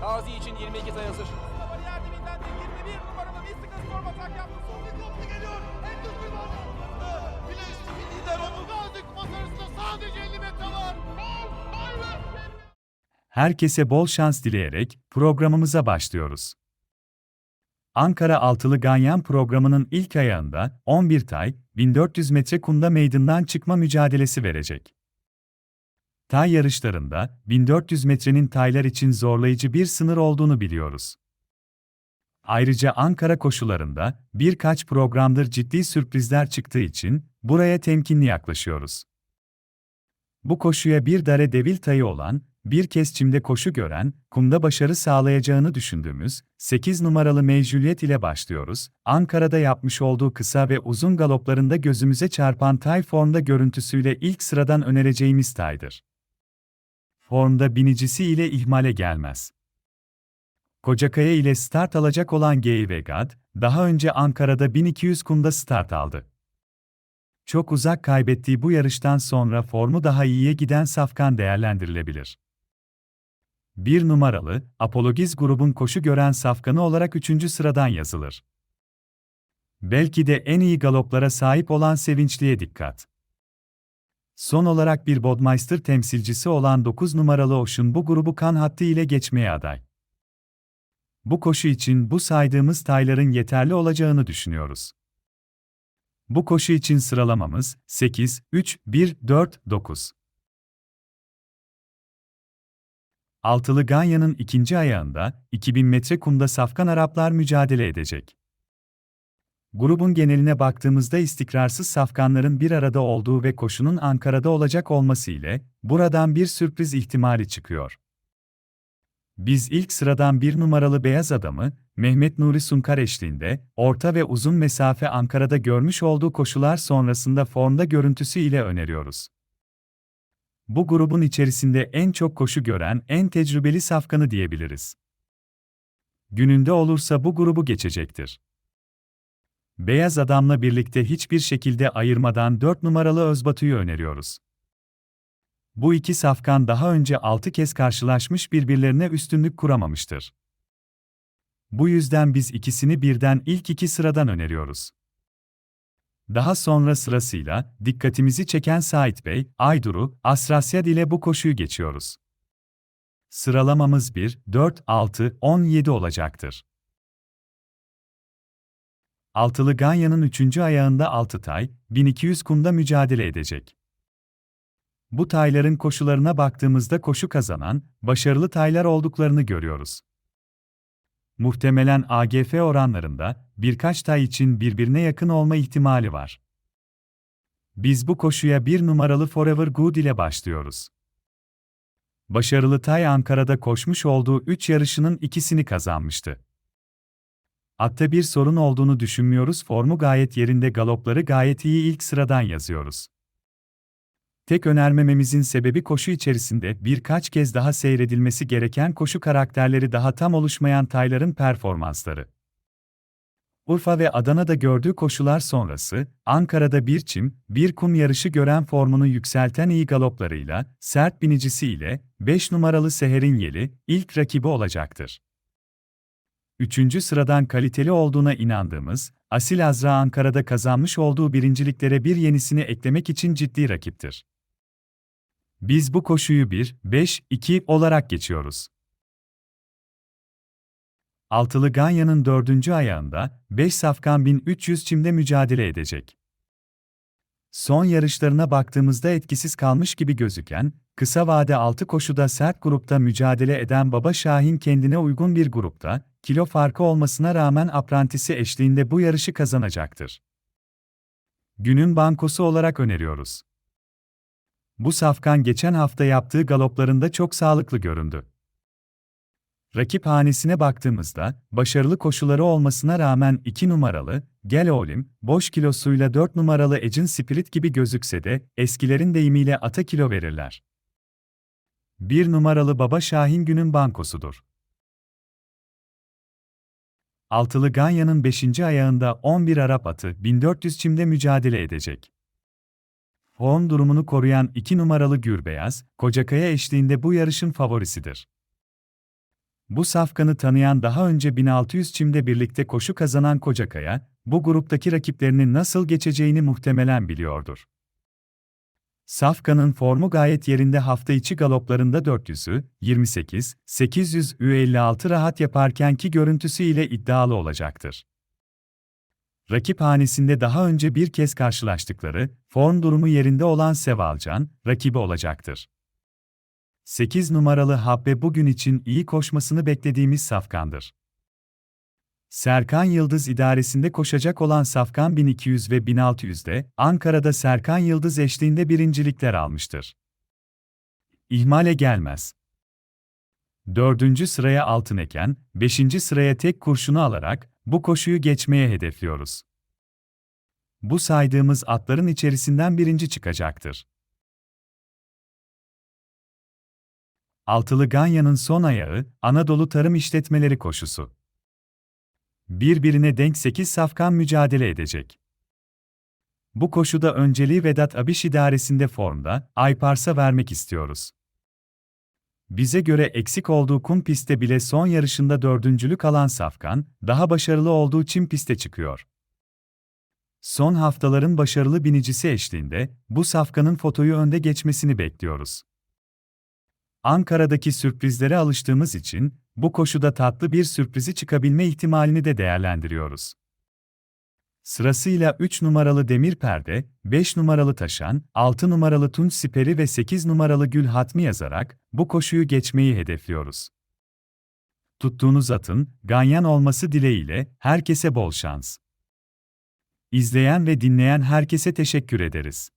Gazi için 22 sayı hazır. Dibinden de 21 numaralı Mystical Storm atak yaptı. Sol bir koptu geliyor. Endüz bir bal. Bile üstü bir lider oldu. Gazi kupas arasında sadece 50 metre var. Herkese bol şans dileyerek programımıza başlıyoruz. Ankara Altılı Ganyan programının ilk ayağında 11 tay 1400 metre kumda meydandan çıkma mücadelesi verecek. Tay yarışlarında 1400 metrenin taylar için zorlayıcı bir sınır olduğunu biliyoruz. Ayrıca Ankara koşularında birkaç programdır ciddi sürprizler çıktığı için buraya temkinli yaklaşıyoruz. Bu koşuya bir dare devil tayı olan, bir kez çimde koşu gören, kumda başarı sağlayacağını düşündüğümüz 8 numaralı May ile başlıyoruz. Ankara'da yapmış olduğu kısa ve uzun galoplarında gözümüze çarpan tay formda görüntüsüyle ilk sıradan önereceğimiz taydır. Formda binicisi ile ihmale gelmez. Kocakaya ile start alacak olan Gay Vegad, daha önce Ankara'da 1200 kumda start aldı. Çok uzak kaybettiği bu yarıştan sonra formu daha iyiye giden Safkan değerlendirilebilir. Bir numaralı, Apologiz grubun koşu gören Safkanı olarak 3. sıradan yazılır. Belki de en iyi galoplara sahip olan Sevinçli'ye dikkat. Son olarak bir Bodmeister temsilcisi olan 9 numaralı Oşun bu grubu kan hattı ile geçmeye aday. Bu koşu için bu saydığımız tayların yeterli olacağını düşünüyoruz. Bu koşu için sıralamamız 8, 3, 1, 4, 9. Altılı Ganya'nın ikinci ayağında 2000 metre kumda Safkan Araplar mücadele edecek. Grubun geneline baktığımızda istikrarsız safkanların bir arada olduğu ve koşunun Ankara'da olacak olması ile buradan bir sürpriz ihtimali çıkıyor. Biz ilk sıradan bir numaralı beyaz adamı, Mehmet Nuri Sunkar eşliğinde, orta ve uzun mesafe Ankara'da görmüş olduğu koşular sonrasında formda görüntüsü ile öneriyoruz. Bu grubun içerisinde en çok koşu gören en tecrübeli safkanı diyebiliriz. Gününde olursa bu grubu geçecektir. Beyaz adamla birlikte hiçbir şekilde ayırmadan 4 numaralı Özbatu'yu öneriyoruz. Bu iki safkan daha önce 6 kez karşılaşmış birbirlerine üstünlük kuramamıştır. Bu yüzden biz ikisini birden ilk iki sıradan öneriyoruz. Daha sonra sırasıyla dikkatimizi çeken Sait Bey, Ayduru, Asrasyad ile bu koşuyu geçiyoruz. Sıralamamız 1, 4, 6, 17 olacaktır. Altılı Ganya'nın 3. ayağında Altıtay, 1200 kumda mücadele edecek. Bu tayların koşularına baktığımızda koşu kazanan, başarılı taylar olduklarını görüyoruz. Muhtemelen AGF oranlarında birkaç tay için birbirine yakın olma ihtimali var. Biz bu koşuya bir numaralı Forever Good ile başlıyoruz. Başarılı tay Ankara'da koşmuş olduğu 3 yarışının ikisini kazanmıştı. Atta bir sorun olduğunu düşünmüyoruz formu gayet yerinde galopları gayet iyi ilk sıradan yazıyoruz. Tek önermememizin sebebi koşu içerisinde birkaç kez daha seyredilmesi gereken koşu karakterleri daha tam oluşmayan tayların performansları. Urfa ve Adana'da gördüğü koşular sonrası, Ankara'da bir çim, bir kum yarışı gören formunu yükselten iyi galoplarıyla, sert binicisiyle, 5 numaralı Seher'in Yeli, ilk rakibi olacaktır. Üçüncü sıradan kaliteli olduğuna inandığımız, Asil Azra Ankara'da kazanmış olduğu birinciliklere bir yenisini eklemek için ciddi rakiptir. Biz bu koşuyu 1, 5, 2 olarak geçiyoruz. Altılı Ganya'nın dördüncü ayağında 5 safkan 1300 çimde mücadele edecek. Son yarışlarına baktığımızda etkisiz kalmış gibi gözüken, kısa vade 6 koşuda sert grupta mücadele eden Baba Şahin kendine uygun bir grupta, kilo farkı olmasına rağmen aprantisi eşliğinde bu yarışı kazanacaktır. Günün bankosu olarak öneriyoruz. Bu safkan geçen hafta yaptığı galoplarında çok sağlıklı göründü. Rakip hanesine baktığımızda, başarılı koşuları olmasına rağmen 2 numaralı, Gel Olim, boş kilosuyla 4 numaralı Ecin Spirit gibi gözükse de, eskilerin deyimiyle ata kilo verirler. 1 numaralı Baba Şahin günün bankosudur. Altılı Ganya'nın 5. ayağında 11 Arap atı 1400 çimde mücadele edecek. Form durumunu koruyan 2 numaralı Gürbeyaz, Kocakaya eşliğinde bu yarışın favorisidir. Bu safkanı tanıyan daha önce 1600 çimde birlikte koşu kazanan Kocakaya, bu gruptaki rakiplerinin nasıl geçeceğini muhtemelen biliyordur. Safkan'ın formu gayet yerinde hafta içi galoplarında 400'ü, 28, 800 Ü56 rahat yaparken ki görüntüsü ile iddialı olacaktır. Rakip hanesinde daha önce bir kez karşılaştıkları, form durumu yerinde olan Sevalcan, rakibi olacaktır. 8 numaralı Habbe bugün için iyi koşmasını beklediğimiz Safkan'dır. Serkan Yıldız idaresinde koşacak olan Safkan 1200 ve 1600'de Ankara'da Serkan Yıldız eşliğinde birincilikler almıştır. İhmale gelmez. Dördüncü sıraya altın eken, beşinci sıraya tek kurşunu alarak bu koşuyu geçmeye hedefliyoruz. Bu saydığımız atların içerisinden birinci çıkacaktır. Altılı Ganya'nın son ayağı, Anadolu Tarım İşletmeleri koşusu. Birbirine denk 8 safkan mücadele edecek. Bu koşuda önceliği Vedat Abiş idaresinde formda, Aypars'a vermek istiyoruz. Bize göre eksik olduğu kum pistte bile son yarışında dördüncülük alan Safkan, daha başarılı olduğu çim piste çıkıyor. Son haftaların başarılı binicisi eşliğinde, bu Safkan'ın fotoyu önde geçmesini bekliyoruz. Ankara'daki sürprizlere alıştığımız için, bu koşuda tatlı bir sürprizi çıkabilme ihtimalini de değerlendiriyoruz. Sırasıyla 3 numaralı Demir Perde, 5 numaralı Taşan, 6 numaralı Tunç Siperi ve 8 numaralı Gül Hatmi yazarak bu koşuyu geçmeyi hedefliyoruz. Tuttuğunuz atın ganyan olması dileğiyle herkese bol şans. İzleyen ve dinleyen herkese teşekkür ederiz.